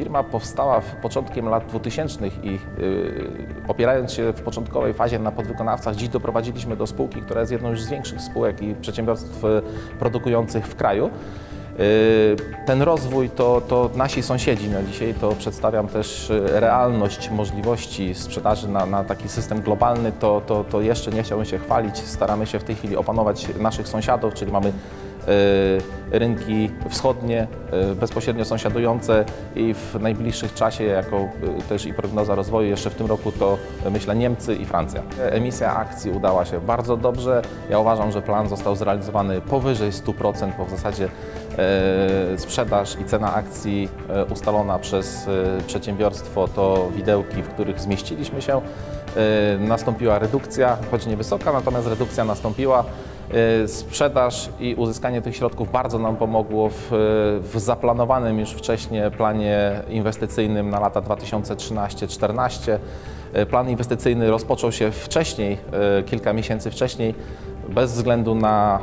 Firma powstała w początkiem lat 2000 i opierając się w początkowej fazie na podwykonawcach, dziś doprowadziliśmy do spółki, która jest jedną z większych spółek i przedsiębiorstw produkujących w kraju. Ten rozwój to, to nasi sąsiedzi na dzisiaj, to przedstawiam też realność możliwości sprzedaży na, na taki system globalny, to, to, to jeszcze nie chciałbym się chwalić, staramy się w tej chwili opanować naszych sąsiadów, czyli mamy rynki wschodnie, bezpośrednio sąsiadujące i w najbliższym czasie, jako też i prognoza rozwoju jeszcze w tym roku, to myślę Niemcy i Francja. Emisja akcji udała się bardzo dobrze. Ja uważam, że plan został zrealizowany powyżej 100%, bo w zasadzie sprzedaż i cena akcji ustalona przez przedsiębiorstwo to widełki, w których zmieściliśmy się. Nastąpiła redukcja, choć niewysoka, natomiast redukcja nastąpiła. Sprzedaż i uzyskanie tych środków bardzo nam pomogło w, w zaplanowanym już wcześniej planie inwestycyjnym na lata 2013-2014. Plan inwestycyjny rozpoczął się wcześniej, kilka miesięcy wcześniej, bez względu na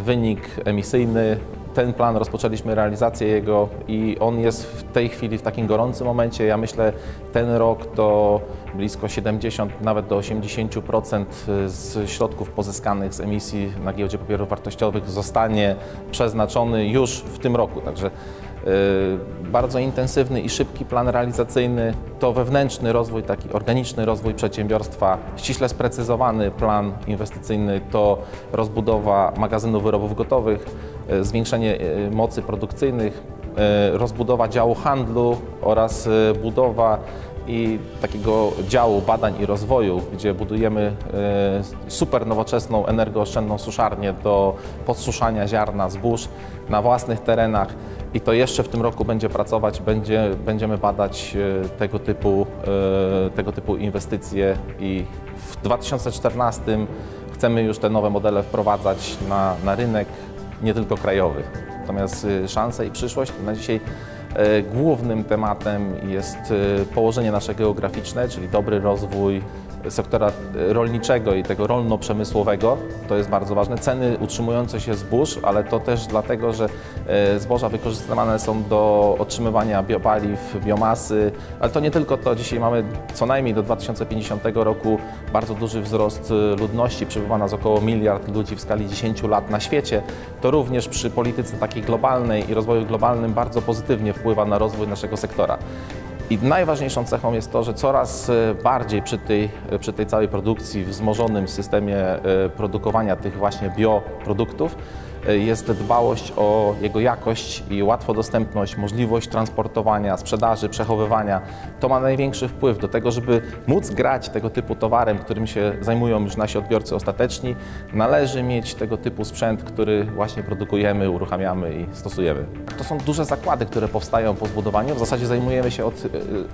wynik emisyjny. Ten plan rozpoczęliśmy realizację jego i on jest w tej chwili w takim gorącym momencie. Ja myślę, ten rok to blisko 70, nawet do 80% z środków pozyskanych z emisji na giełdzie papierów wartościowych zostanie przeznaczony już w tym roku. Także bardzo intensywny i szybki plan realizacyjny to wewnętrzny rozwój, taki organiczny rozwój przedsiębiorstwa, ściśle sprecyzowany plan inwestycyjny to rozbudowa magazynu wyrobów gotowych, zwiększenie mocy produkcyjnych, rozbudowa działu handlu oraz budowa i takiego działu badań i rozwoju, gdzie budujemy super nowoczesną, energooszczędną suszarnię do podsuszania ziarna, zbóż na własnych terenach. I to jeszcze w tym roku będzie pracować, będzie, będziemy badać tego typu, tego typu inwestycje. I w 2014 chcemy już te nowe modele wprowadzać na, na rynek, nie tylko krajowy. Natomiast szanse i przyszłość na dzisiaj głównym tematem jest położenie nasze geograficzne, czyli dobry rozwój sektora rolniczego i tego rolno-przemysłowego. To jest bardzo ważne. Ceny utrzymujące się zbóż, ale to też dlatego, że zboża wykorzystywane są do otrzymywania biopaliw, biomasy, ale to nie tylko to. Dzisiaj mamy co najmniej do 2050 roku bardzo duży wzrost ludności. Przybywa nas około miliard ludzi w skali 10 lat na świecie. To również przy polityce takiej globalnej i rozwoju globalnym bardzo pozytywnie wpływa na rozwój naszego sektora. I najważniejszą cechą jest to, że coraz bardziej przy tej, przy tej całej produkcji, wzmożonym systemie produkowania tych właśnie bioproduktów, jest dbałość o jego jakość i łatwodostępność, możliwość transportowania, sprzedaży, przechowywania. To ma największy wpływ do tego, żeby móc grać tego typu towarem, którym się zajmują już nasi odbiorcy ostateczni. Należy mieć tego typu sprzęt, który właśnie produkujemy, uruchamiamy i stosujemy. To są duże zakłady, które powstają po zbudowaniu. W zasadzie zajmujemy się od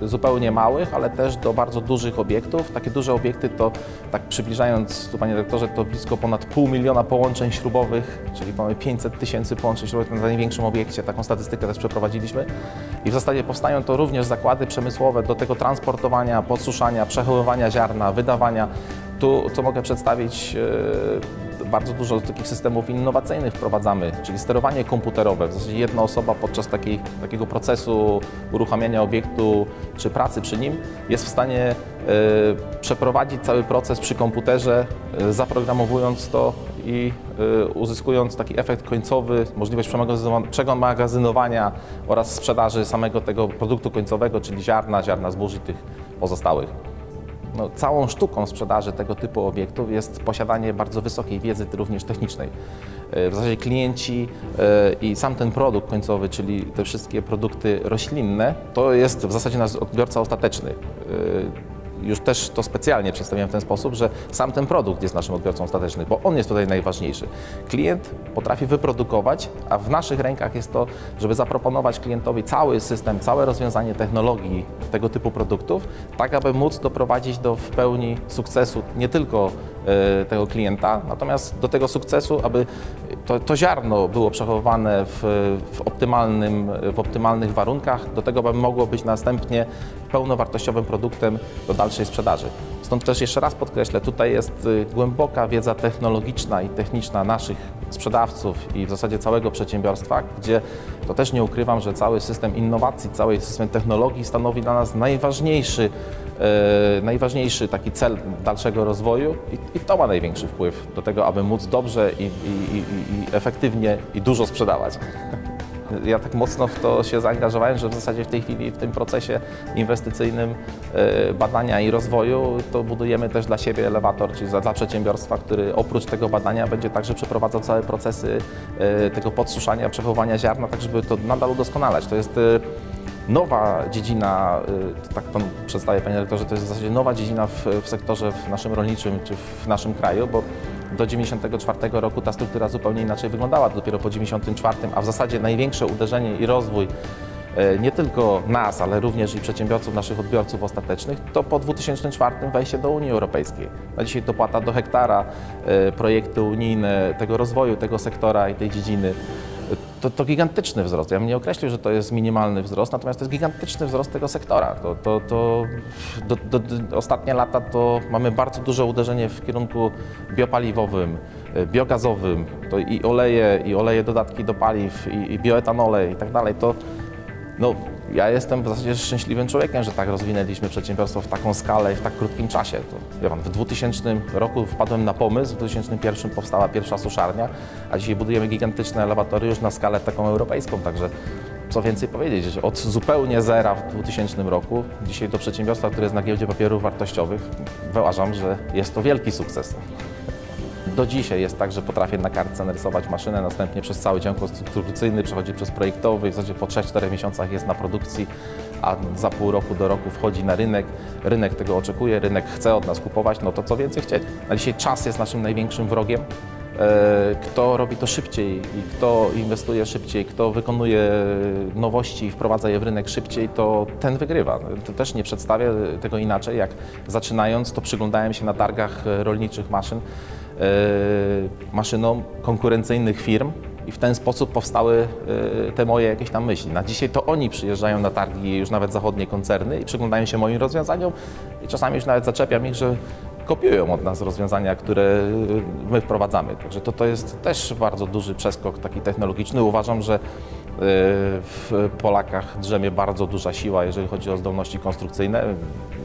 zupełnie małych, ale też do bardzo dużych obiektów. Takie duże obiekty to, tak przybliżając tu Panie Dyrektorze, to blisko ponad pół miliona połączeń śrubowych, czyli mamy 500 tysięcy połączeń śrubowych na największym obiekcie, taką statystykę też przeprowadziliśmy. I w zasadzie powstają to również zakłady przemysłowe do tego transportowania, podsuszania, przechowywania ziarna, wydawania. Tu, co mogę przedstawić, bardzo dużo takich systemów innowacyjnych wprowadzamy, czyli sterowanie komputerowe. W zasadzie jedna osoba podczas takiego procesu uruchamiania obiektu czy pracy przy nim jest w stanie y, przeprowadzić cały proces przy komputerze, y, zaprogramowując to i y, uzyskując taki efekt końcowy, możliwość przemagazynowania oraz sprzedaży samego tego produktu końcowego, czyli ziarna, ziarna zbóż i tych pozostałych. No, całą sztuką sprzedaży tego typu obiektów jest posiadanie bardzo wysokiej wiedzy również technicznej. W zasadzie klienci i sam ten produkt końcowy, czyli te wszystkie produkty roślinne, to jest w zasadzie nasz odbiorca ostateczny już też to specjalnie przedstawiam w ten sposób, że sam ten produkt jest naszym odbiorcą ostatecznym, bo on jest tutaj najważniejszy. Klient potrafi wyprodukować, a w naszych rękach jest to, żeby zaproponować klientowi cały system, całe rozwiązanie technologii tego typu produktów, tak aby móc doprowadzić do w pełni sukcesu nie tylko tego klienta. Natomiast do tego sukcesu, aby to, to ziarno było przechowywane w, w, optymalnym, w optymalnych warunkach, do tego, aby mogło być następnie pełnowartościowym produktem do dalszej sprzedaży. Stąd też jeszcze raz podkreślę, tutaj jest y, głęboka wiedza technologiczna i techniczna naszych sprzedawców i w zasadzie całego przedsiębiorstwa, gdzie to też nie ukrywam, że cały system innowacji, cały system technologii stanowi dla nas najważniejszy, e, najważniejszy taki cel dalszego rozwoju i, i, to ma największy wpływ do tego, aby móc dobrze i, i, i efektywnie i dużo sprzedawać. Ja tak mocno w to się zaangażowałem, że w zasadzie w tej chwili w tym procesie inwestycyjnym e, badania i rozwoju to budujemy też dla siebie elewator, czyli dla przedsiębiorstwa, który oprócz tego badania będzie także przeprowadzał całe procesy e, tego podsuszania, przechowywania ziarna, tak żeby to nadal udoskonalać. To jest e, nowa dziedzina, tak to przedstawię Panie Dyrektorze, to jest w zasadzie nowa dziedzina w, w sektorze w naszym rolniczym czy w naszym kraju, bo do 1994 roku ta struktura zupełnie inaczej wyglądała, dopiero po 1994, a w zasadzie największe uderzenie i rozwój e, nie tylko nas, ale również i przedsiębiorców, naszych odbiorców ostatecznych, to po 2004 wejście do Unii Europejskiej. A dzisiaj dopłata do hektara, e, projekty unijne, tego rozwoju tego sektora i tej dziedziny to, to, gigantyczny wzrost. Ja bym nie określił, że to jest minimalny wzrost, natomiast to jest gigantyczny wzrost tego sektora. To, to, to do, do, ostatnie lata to mamy bardzo duże uderzenie w kierunku biopaliwowym, e, biogazowym, to i oleje, i oleje dodatki do paliw, i, i bioetanole i tak dalej. To no, ja jestem w zasadzie szczęśliwym człowiekiem, że tak rozwinęliśmy przedsiębiorstwo w taką skalę i w tak krótkim czasie. To, ja w 2000 roku wpadłem na pomysł, w 2001 powstała pierwsza suszarnia, a dzisiaj budujemy gigantyczne elewatory już na skalę taką europejską, także co więcej powiedzieć, od zupełnie zera w 2000 roku, dzisiaj do przedsiębiorstwa, które jest na giełdzie papierów wartościowych, uważam, że jest to wielki sukces. Do dzisiaj jest tak, że potrafię na kartce narysować maszynę, następnie przez cały ciąg konstrukcyjny przechodzi przez projektowy w zasadzie po 3-4 miesiącach jest na produkcji, a za pół roku do roku wchodzi na rynek. Rynek tego oczekuje, rynek chce od nas kupować, no to co więcej chcieć. A dzisiaj czas jest naszym największym wrogiem. E, kto robi to szybciej i kto inwestuje szybciej, kto wykonuje nowości i wprowadza je w rynek szybciej, to ten wygrywa. To też nie przedstawię tego inaczej, jak zaczynając, to przyglądałem się na targach rolniczych maszyn maszynom konkurencyjnych firm i w ten sposób powstały e, te moje jakieś tam myśli. Na dzisiaj to oni przyjeżdżają na targi, już nawet zachodnie koncerny i przyglądają się moim rozwiązaniom i czasami już nawet zaczepiam ich, że kopiują od nas rozwiązania, które my wprowadzamy. Także to, to jest też bardzo duży przeskok taki technologiczny. Uważam, że w Polakach drzemie bardzo duża siła, jeżeli chodzi o zdolności konstrukcyjne.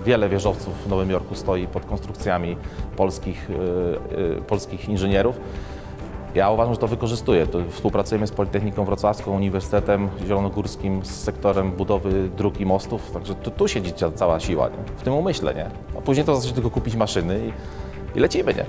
Wiele wieżowców w Nowym Jorku stoi pod konstrukcjami polskich, e, e, polskich inżynierów. Ja uważam, że to wykorzystuję. Współpracujemy z Politechniką Wrocławską, Uniwersytetem Zielonogórskim, z sektorem budowy dróg i mostów, także tu, tu siedzi cała siła, nie? w tym umyśle. Nie? A później to zasadzie tylko kupić maszyny i, i lecimy. Nie?